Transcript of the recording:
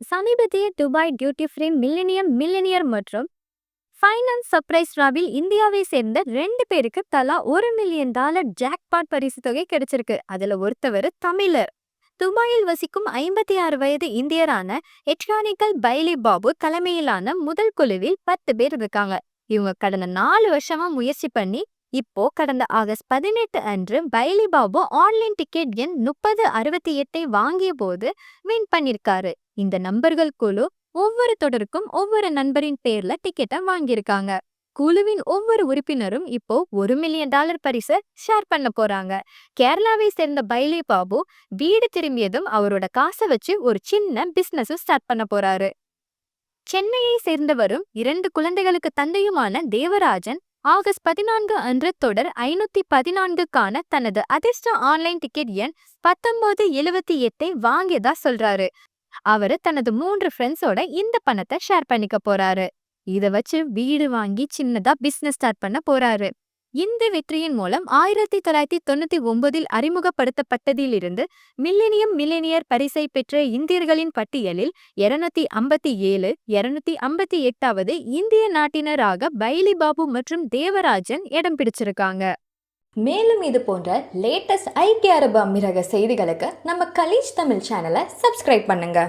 சமீபத்திய Dubai duty free millennium millionaire மற்றும் finance surprise ராவில் இந்தியாவை சேர்ந்த ரெண்டு பேருக்கு தலா ஒரு மில்லியன் டாலர் ஜாக்பாட் பரிசு தொகை கிடைச்சிருக்கு. அதுல ஒருத்தவர் தமிழர். துபாயில் வசிக்கும் ஐம்பத்தி ஆறு வயது இந்தியரான எட்ரானிக்கல் பைலி பாபு தலைமையிலான முதல் குழுவில் பத்து பேர் இருக்காங்க. இவங்க கடந்த நாலு வருஷமா முயற்சி பண்ணி இப்போ கடந்த ஆகஸ்ட் பதினெட்டு அன்று பைலி பாபு ஆன்லைன் டிக்கெட் எண் முப்பது அறுபத்தி எட்டை வாங்கிய போது வின் பண்ணிருக்காரு. இந்த நம்பர்கள் குழு ஒவ்வொரு தொடருக்கும் ஒவ்வொரு நண்பரின் பேர்ல டிக்கெட்டை வாங்கியிருக்காங்க. குழுவின் ஒவ்வொரு உறுப்பினரும் இப்போ ஒரு மில்லியன் டாலர் பரிசை ஷேர் பண்ண போறாங்க. கேரளாவை சேர்ந்த பைலி பாபு வீடு திரும்பியதும் அவரோட காசை வச்சு ஒரு சின்ன பிசினஸும் ஸ்டார்ட் பண்ண போறாரு. சென்னையை சேர்ந்தவரும் இரண்டு குழந்தைகளுக்கு தந்தையுமான தேவராஜன் ஆகஸ்ட் பதினான்கு அன்று தொடர் ஐநூத்தி பதினான்குக்கான தனது அதிர்ஷ்ட ஆன்லைன் டிக்கெட் எண் பத்தொன்பது எழுவத்தி எட்டை வாங்கியதா சொல்றாரு. அவரு தனது மூன்று ஃப்ரெண்ட்ஸோட இந்த பணத்தை ஷேர் பண்ணிக்க போறாரு. இத வச்சு வீடு வாங்கி சின்னதா பிசினஸ் ஸ்டார்ட் பண்ண போறாரு. இந்த வெற்றியின் மூலம் ஆயிரத்தி தொள்ளாயிரத்தி தொண்ணூத்தி ஒன்பதில் அறிமுகப்படுத்தப்பட்டதிலிருந்து மில்லினியம் மில்லினியர் பரிசை பெற்ற இந்தியர்களின் பட்டியலில் இருநூத்தி ஐம்பத்தி ஏழு இருநூத்தி ஐம்பத்தி எட்டாவது இந்திய நாட்டினராக பைலி பாபு மற்றும் தேவராஜன் இடம் பிடிச்சிருக்காங்க. மேலும் இது போன்ற லேட்டஸ்ட் ஐக்கிய அரபு அமீரக செய்திகளுக்கு நம்ம கலீஜ் தமிழ் சேனலை சப்ஸ்கிரைப் பண்ணுங்க.